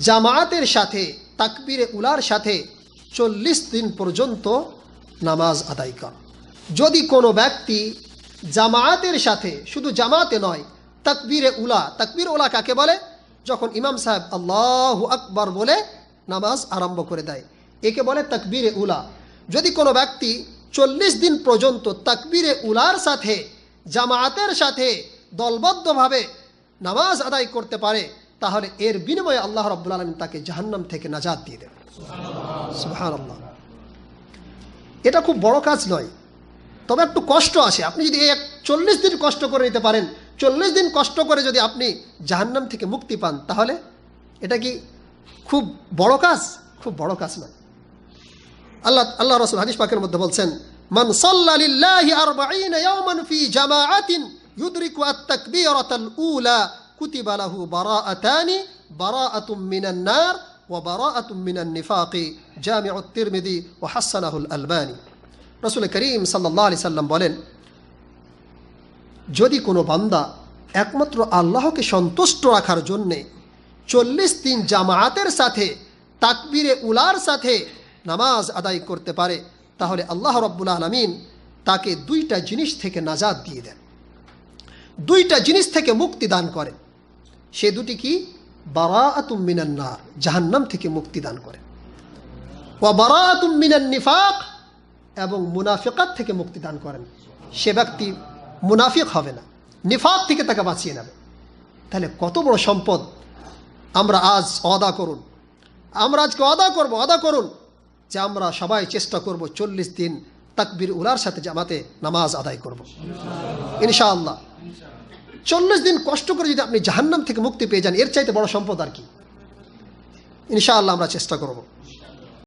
জামায়াতের সাথে, তাকবিরে উলার সাথে চল্লিশ দিন পর্যন্ত নামাজ আদায় কর। যদি কোনো ব্যক্তি জামায়াতের সাথে, শুধু জামাতে নয়, তাকবিরে উলা, তাকবির উলা কাকে বলে? যখন ইমাম সাহেব আল্লাহ আকবর বলে নামাজ আরম্ভ করে দেয়, একে বলে তাকবিরে উলা। যদি কোনো ব্যক্তি চল্লিশ দিন পর্যন্ত তাকবিরে উলার সাথে, জামায়াতের সাথে দলবদ্ধভাবে নামাজ আদায় করতে পারে তাহলে এর বিনিময়ে আল্লাহ রব্বুল আলমিন তাকে জাহান্নাম থেকে নাজাদ দিয়ে দেবে এটা খুব বড় কাজ নয়। তবে একটু কষ্ট আসে। আপনি যদি এক চল্লিশ দিন কষ্ট করে নিতে পারেন, চল্লিশ দিন কষ্ট করে যদি আপনি জাহান্নাম থেকে মুক্তি পান, তাহলে এটা কি খুব বড় কাজ? খুব বড় কাজ নয়। আল্লাহ আল্লাহ রসুল হাদিস পাকের মধ্যে বলছেন, মান সাল্লাল্লাহি আরবাঈনা ইয়াওমান ফি জামাআতিন ইউদরিকু আত-তাকবীরাতাল উলা কুতিবা লাহু বারাআতানি বারাআতুম মিনান নার ওয়া বারাআতুম মিনান নিফাকি জামিউ আত-তিরমিজি ওয়া হাসানাহু আল-আলবানী রাসূল করিম আলাইহি সাল্লাম বলেন, যদি কোনো বান্দা একমাত্র আল্লাহকে সন্তুষ্ট রাখার জন্যে চল্লিশ দিন জামায়াতের সাথে, তাকবিরে উলার সাথে নামাজ আদায় করতে পারে, তাহলে আল্লাহ রব্বুল আলমিন তাকে দুইটা জিনিস থেকে নাজাদ দিয়ে দেন। দুইটা জিনিস থেকে মুক্তি দান করেন। সে দুটি কি? বারা মিনান্নার জাহান্নাম থেকে মুক্তি দান করেন ও বারা মিনান নিফাক, এবং মুনাফিকাত থেকে মুক্তি দান করেন। সে ব্যক্তি মুনাফিক হবে না, নিফাক থেকে তাকে বাঁচিয়ে নেবে। তাহলে কত বড় সম্পদ আমরা আজ অদা করুন। আমরা আজকে অদা করব অদা করুন যে আমরা সবাই চেষ্টা করব চল্লিশ দিন তাকবির উলার সাথে জামাতে নামাজ আদায় করব। ইনশাআল্লাহ। চল্লিশ দিন কষ্ট করে যদি আপনি জাহান্নাম থেকে মুক্তি পেয়ে যান, এর চাইতে বড় সম্পদ আর কি? ইনশাআল্লাহ আমরা চেষ্টা করব।